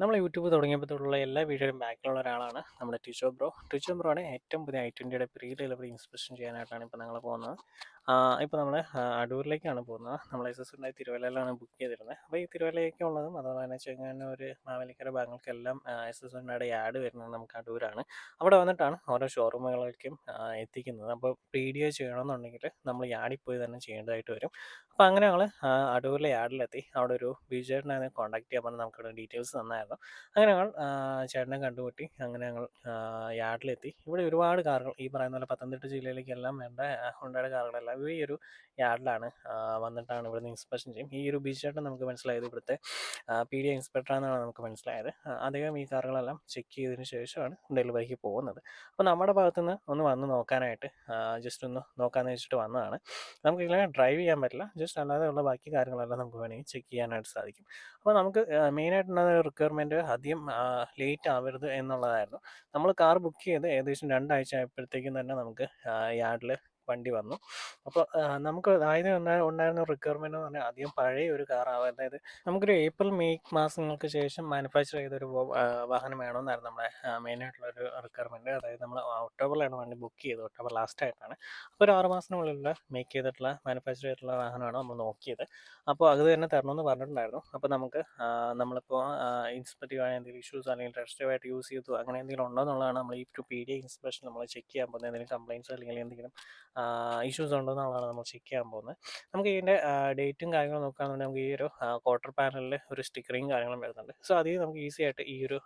നമ്മൾ യൂട്യൂബ് തുടങ്ങിയപ്പോൾ തൊട്ടുള്ള എല്ലാ വീഡിയോയും ബാക്കിലുള്ള ഒരാളാണ് നമ്മുടെ ടിച്ചോ ബ്രോ. ടിച്ചോ ബ്രോയുടെ ഏറ്റവും പുതിയ ഐ ട്വന്റിയുടെ പ്രീ ഡെലിവറി ഇൻസ്പെക്ഷൻ ചെയ്യാനായിട്ടാണ് ഇപ്പോൾ ഞങ്ങൾ പോകുന്നത്. ഇപ്പോൾ നമ്മൾ അടൂരിലേക്കാണ് പോകുന്നത്. നമ്മൾ എസ് എസ് ഉണ്ടായി തിരുവല്ലയിലാണ് ബുക്ക് ചെയ്തിരുന്നത് അപ്പോൾ ഈ തിരുവല്ലയ്ക്കുള്ളതും അതുപോലെ തന്നെ ചെങ്ങന്നൂർ മാവേലിക്കര ഭാഗങ്ങൾക്കെല്ലാം എസ് എസ് ഉണ്ടായുടെ ആഡ് വരുന്നത് നമുക്ക് അടൂരാണ്. അവിടെ വന്നിട്ടാണ് ഓരോ ഷോറൂമുകളിലേക്കും എത്തിക്കുന്നത്. അപ്പോൾ പി ഡി ഒ ചെയ്യണമെന്നുണ്ടെങ്കിൽ നമ്മൾ യാഡിൽ പോയി തന്നെ ചെയ്യേണ്ടതായിട്ട് വരും. അപ്പോൾ അങ്ങനെ ഞങ്ങൾ അടൂരിലെ യാർഡിലെത്തി അവിടെ ഒരു ബിജുചേട്ടനെ കോൺടാക്ട് ചെയ്യാൻ പറഞ്ഞ് നമുക്ക് ഡീറ്റെയിൽസ് തന്നായിരുന്നു. അങ്ങനെ ഞങ്ങൾ ചേട്ടനെ കണ്ടുമുട്ടി. അങ്ങനെ ഞങ്ങൾ യാർഡിലെത്തി ഇവിടെ ഒരുപാട് കാറുകൾ ഈ പറയുന്ന പോലെ പത്തനംതിട്ട ജില്ലയിലേക്കെല്ലാം വേണ്ട ഹുണ്ടയുടെ കാറുകളെല്ലാം ഈ ഒരു യാർഡിലാണ് വന്നിട്ടാണ് ഇവിടുന്ന് ഇൻസ്പെക്ഷൻ ചെയ്യും. ഈ ഒരു ബിജേട്ടൻ നമുക്ക് മനസ്സിലായത് ഇവിടുത്തെ പി ഡി ഇൻസ്പെക്ടറാണെന്നാണ് നമുക്ക് മനസ്സിലായത്. അദ്ദേഹം ഈ കാറുകളെല്ലാം ചെക്ക് ചെയ്തതിന് ശേഷമാണ് ഡെലിവറിക്ക് പോകുന്നത്. അപ്പോൾ നമ്മുടെ ഭാഗത്തുനിന്ന് ഒന്ന് വന്ന് നോക്കാനായിട്ട് ജസ്റ്റ് ഒന്ന് നോക്കാമെന്ന് വെച്ചിട്ട് വന്നതാണ്. നമുക്ക് ഇങ്ങനെ ഡ്രൈവ് ചെയ്യാൻ പറ്റില്ല. ജസ്റ്റ് അല്ലാതെ ഉള്ള ബാക്കി കാര്യങ്ങളെല്ലാം നമുക്ക് വേണമെങ്കിൽ ചെക്ക് ചെയ്യാനായിട്ട് സാധിക്കും. അപ്പോൾ നമുക്ക് മെയിനായിട്ടുള്ള റിക്വയർമെന്റ് അധികം ലേറ്റ് ആവരുത് എന്നുള്ളതായിരുന്നു. നമ്മൾ കാർ ബുക്ക് ചെയ്ത് ഏകദേശം രണ്ടാഴ്ച ആയപ്പോഴത്തേക്കും തന്നെ നമുക്ക് യാർഡിൽ വണ്ടി വന്നു. അപ്പോൾ നമുക്ക് ആദ്യം ഉണ്ടായിരുന്ന റിക്വയർമെന്റ് എന്ന് പറഞ്ഞാൽ അധികം പഴയ ഒരു കാർ അതായത് നമുക്കൊരു ഏപ്രിൽ മെയ് മാസങ്ങൾക്ക് ശേഷം മാനുഫാക്ചർ ചെയ്തൊരു വാഹനം വേണമെന്നായിരുന്നു നമ്മുടെ മെയിനായിട്ടുള്ള ഒരു റിക്വയർമെന്റ് അതായത് നമ്മൾ ഒക്ടോബറിലാണ് വണ്ടി ബുക്ക് ചെയ്തത്. ഒക്ടോബർ ലാസ്റ്റ് ആയിട്ടാണ്. അപ്പോൾ ഒരു ആറ് മാസത്തിനുള്ളിൽ മേക്ക് ചെയ്തിട്ടുള്ള മാനുഫാക്ചർ ചെയ്തിട്ടുള്ള വാഹനമാണ് നമ്മൾ നോക്കിയത്. അപ്പോൾ അത് തന്നെ തരണമെന്ന് പറഞ്ഞിട്ടുണ്ടായിരുന്നു. അപ്പോൾ നമുക്ക് നമ്മളിപ്പോൾ ഇൻസ്പെക്റ്റീവ് ആയ എന്തെങ്കിലും ഇഷ്യൂസ് അല്ലെങ്കിൽ ടെസ്റ്റീവ് ആയിട്ട് യൂസ് ചെയ്തു അങ്ങനെ എന്തെങ്കിലും ഉണ്ടോ എന്നുള്ളതാണ് നമ്മൾ ഈ ടു പി ഡി ഇൻസ്പെക്ഷൻ നമ്മൾ ചെക്ക് ചെയ്യാൻ പോകുന്നത്. എന്തെങ്കിലും കംപ്ലയിൻസ് അല്ലെങ്കിൽ എന്തെങ്കിലും ഇഷ്യൂസ് ഉണ്ടോ എന്നുള്ളതാണ് നമ്മൾ ചെക്ക് ചെയ്യാൻ പോകുന്നത്. നമുക്ക് ഇതിന്റെ ഡേറ്റും കാര്യങ്ങളും നോക്കുകയാണെന്നുണ്ടെങ്കിൽ നമുക്ക് ഈ ഒരു ക്വാർട്ടർ പാനലിൽ ഒരു സ്റ്റിക്കറിങ് കാര്യങ്ങളും വരുന്നുണ്ട്. സോ അതിൽ നമുക്ക് ഈസി ആയിട്ട് ഈ ഒരു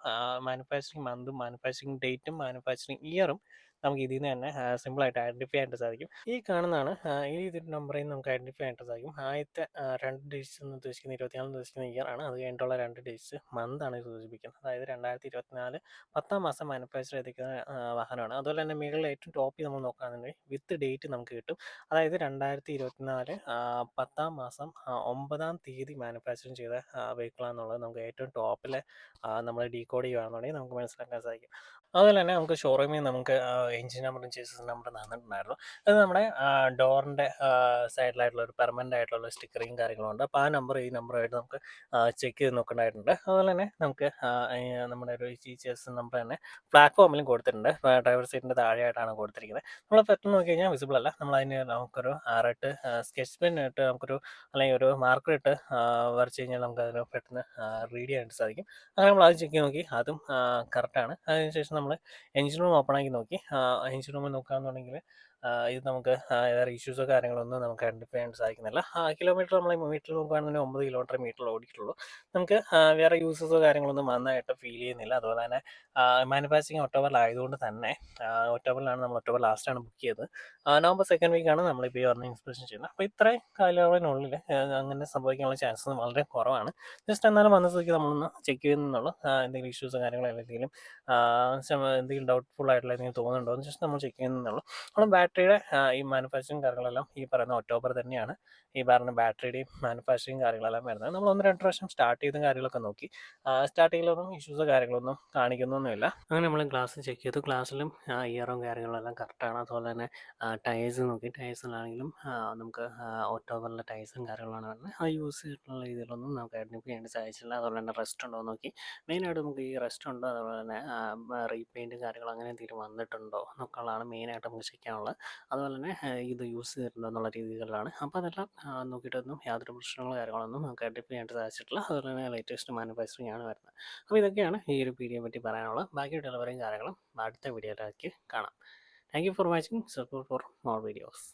മാനുഫാക്ചറിങ് മന്തും മാനുഫാക്ചറിങ് ഡേറ്റും മാനുഫാക്ചറിങ് ഇയറും നമുക്ക് ഇതിൽ നിന്ന് തന്നെ സിമ്പിളായിട്ട് ഐഡന്റിഫൈ ആയിട്ട് സാധിക്കും. ഈ കാണുന്നതാണ് ഈ നമ്പറിൽ നിന്ന് നമുക്ക് ഐഡന്റിഫൈ ആയിട്ട് സാധിക്കും. ആദ്യത്തെ രണ്ട് ഡിജിറ്റ്സ് എന്ന് ഉദ്ദേശിക്കുന്ന ഇരുപത്തിനാല് ഉദ്ദേശിക്കുന്ന ഇയർ ആണ്. അത് കഴിഞ്ഞിട്ടുള്ള രണ്ട് ഡിജിറ്റ്സ് മന്ത് ആണ് സൂചിപ്പിക്കുന്നത്. അതായത് രണ്ടായിരത്തി ഇരുപത്തിനാല് പത്താം മാസം മാനുഫാക്ചർ ചെയ്തിരിക്കുന്ന വാഹനമാണ്. അതുപോലെ തന്നെ മുകളിൽ ഏറ്റവും ടോപ്പിൽ നമ്മൾ നോക്കുകയാണെന്നുണ്ടെങ്കിൽ വിത്ത് ഡേറ്റ് നമുക്ക് കിട്ടും. അതായത് രണ്ടായിരത്തി ഇരുപത്തിനാല് പത്താം മാസം ഒമ്പതാം തീയതി മാനുഫാക്ചറിങ് ചെയ്ത വെഹിക്കിളാണെന്നുള്ളത് നമുക്ക് ഏറ്റവും ടോപ്പിൽ നമ്മൾ ഡീകോഡ് ചെയ്യുകയാണെന്നുണ്ടെങ്കിൽ നമുക്ക് മനസ്സിലാക്കാൻ സാധിക്കും. അതുപോലെ തന്നെ നമുക്ക് ഷോറൂമിൽ നമുക്ക് എഞ്ചിൻ നമ്പറും ചേസസ് നമ്പറും തന്നിട്ടുണ്ടായിരുന്നു. അത് നമ്മുടെ ഡോറിന്റെ സൈഡിലായിട്ടുള്ള ഒരു പെർമനന്റ് ആയിട്ടുള്ള സ്റ്റിക്കറിങ് കാര്യങ്ങളും ഉണ്ട്. അപ്പോൾ ആ നമ്പർ ഈ നമ്പറുമായിട്ട് നമുക്ക് ചെക്ക് ചെയ്ത് നോക്കേണ്ടതായിട്ടുണ്ട്. അതുപോലെ തന്നെ നമുക്ക് നമ്മുടെ ഒരു ഈ ചേസ് നമ്പർ തന്നെ പ്ലാറ്റ്ഫോമിലും കൊടുത്തിട്ടുണ്ട്. ഡ്രൈവർ സീറ്റിന്റെ താഴെയായിട്ടാണ് കൊടുത്തിരിക്കുന്നത്. നമ്മൾ പെട്ടെന്ന് നോക്കി കഴിഞ്ഞാൽ വിസിബിൾ അല്ല. നമ്മൾ അതിന് നമുക്കൊരു ആറിട്ട് സ്കെച്ച് പെൻ ഇട്ട് നമുക്കൊരു അല്ലെങ്കിൽ ഒരു മാർക്കർ ഇട്ട് വരച്ച് കഴിഞ്ഞാൽ നമുക്ക് അതിന് പെട്ടെന്ന് റീഡ് ചെയ്യാനായിട്ട് സാധിക്കും. അങ്ങനെ നമ്മൾ അത് ചെക്ക് നോക്കി. അതും കറക്റ്റാണ്. അതിനുശേഷം നമ്മൾ എഞ്ചിൻ റൂം ഓപ്പൺ ആക്കി നോക്കി. എഞ്ചിൻ റൂമിൽ നോക്കുകയാണെന്നുണ്ടെങ്കിൽ ഇത് നമുക്ക് വേറെ ഇഷ്യൂസോ കാര്യങ്ങളൊന്നും നമുക്ക് ഐഡന്റിഫൈ ചെയ്യാൻ സാധിക്കുന്നില്ല. കിലോമീറ്റർ നമ്മൾ മീറ്റർ നോക്കുകയാണെന്നുണ്ടെങ്കിൽ ഒമ്പത് കിലോമീറ്റർ മീറ്റർ ഓടിയിട്ടുള്ളൂ. നമുക്ക് വേറെ യൂസസോ കാര്യങ്ങളൊന്നും നന്നായിട്ട് ഫീൽ ചെയ്യുന്നില്ല. അതുപോലെ തന്നെ മാനുഫാക്ചറിങ് ഒക്ടോബറിലായതുകൊണ്ട് തന്നെ ഒക്ടോബറിലാണ് നമ്മൾ ഒക്ടോബർ ലാസ്റ്റാണ് ബുക്ക് ചെയ്തത്. നവംബർ സെക്കൻഡ് വീക്കാണ് നമ്മളിപ്പോൾ ഈ പറഞ്ഞ ഇൻസ്പെക്ഷൻ ചെയ്യുന്നത്. അപ്പോൾ ഇത്രയും കാലയളവിനുള്ളിൽ അങ്ങനെ സംഭവിക്കാനുള്ള ചാൻസസ് വളരെ കുറവാണ്. ജസ്റ്റ് എന്നാലും വന്ന സ്ഥിതിക്ക് നമ്മളൊന്ന് ചെക്ക് ചെയ്യുന്നുള്ളൂ എന്തെങ്കിലും ഇഷ്യൂസോ കാര്യങ്ങളോ എന്തെങ്കിലും എന്തെങ്കിലും ഡൗട്ട്ഫുൾ ആയിട്ടുള്ള എന്തെങ്കിലും തോന്നുന്നുണ്ടോ എന്ന് ജസ്റ്റ് നമ്മൾ ചെക്ക് ചെയ്യുന്നുള്ളൂ നമ്മൾ ബാറ്ററിയുടെ ഈ മാനുഫാക്ചറിങ് കാര്യങ്ങളെല്ലാം ഈ പറയുന്ന ഒക്ടോബർ തന്നെയാണ് ഈ പറഞ്ഞ ബാറ്ററിയുടെയും മാനുഫാക്ചറിങ് കാര്യങ്ങളെല്ലാം വരുന്നത്. നമ്മൾ ഒന്ന് രണ്ട് പ്രാവശ്യം സ്റ്റാർട്ട് ചെയ്തും കാര്യങ്ങളൊക്കെ നോക്കി. സ്റ്റാർട്ടിങ്ങിലൊന്നും ഇഷ്യൂസോ കാര്യങ്ങളൊന്നും കാണിക്കുന്നൊന്നുമില്ല. അങ്ങനെ നമ്മൾ ഗ്ലാസ് ചെക്ക് ചെയ്തു. ഗ്ലാസ്സിലും ഇയറും കാര്യങ്ങളെല്ലാം കറക്റ്റാണ് അതുപോലെ തന്നെ ടയേഴ്സ് നോക്കി. ടയേഴ്സിലാണെങ്കിലും നമുക്ക് ഒക്ടോബറിലെ ടയേഴ്സും കാര്യങ്ങളാണ് വരുന്നത്. ആ യൂസ് ചെയ്തിട്ടുള്ള രീതിയിലൊന്നും നമുക്ക് ഐഡന്റിഫൈ ചെയ്യാൻ സാധിച്ചില്ല അതുപോലെ തന്നെ റെസ്റ്റ് ഉണ്ടോ നോക്കി. മെയിനായിട്ട് നമുക്ക് ഈ റെസ്റ്റ് ഉണ്ടോ അതുപോലെ തന്നെ റീപെയിന്റും കാര്യങ്ങളും അങ്ങനെ എന്തെങ്കിലും വന്നിട്ടുണ്ടോ എന്നൊക്കെയുള്ളതാണ് മെയിനായിട്ട് നമുക്ക് ചെക്ക് ചെയ്യാനുള്ളത്. അതുപോലെ തന്നെ ഇത് യൂസ് ചെയ്തിട്ടുണ്ടോ എന്നുള്ള രീതികളിലാണ്. അപ്പോൾ അതെല്ലാം നോക്കിയിട്ടൊന്നും യാതൊരു പ്രശ്നങ്ങളോ കാര്യങ്ങളൊന്നും നമുക്ക് ഐഡന്റിഫൈ ചെയ്യാൻ സാധിച്ചിട്ടില്ല അതുപോലെ തന്നെ ലേറ്റസ്റ്റ് മാനുഫാക്ചറിങ് ആണ് വരുന്നത്. അപ്പോൾ ഇതൊക്കെയാണ് ഈ ഒരു പീഡിയെ പറ്റി പറയാനുള്ളത്. ബാക്കി ഡെലിവറിയും കാര്യങ്ങളും അടുത്ത വീഡിയോയിലേക്ക് കാണാം. Thank you for watching support for more videos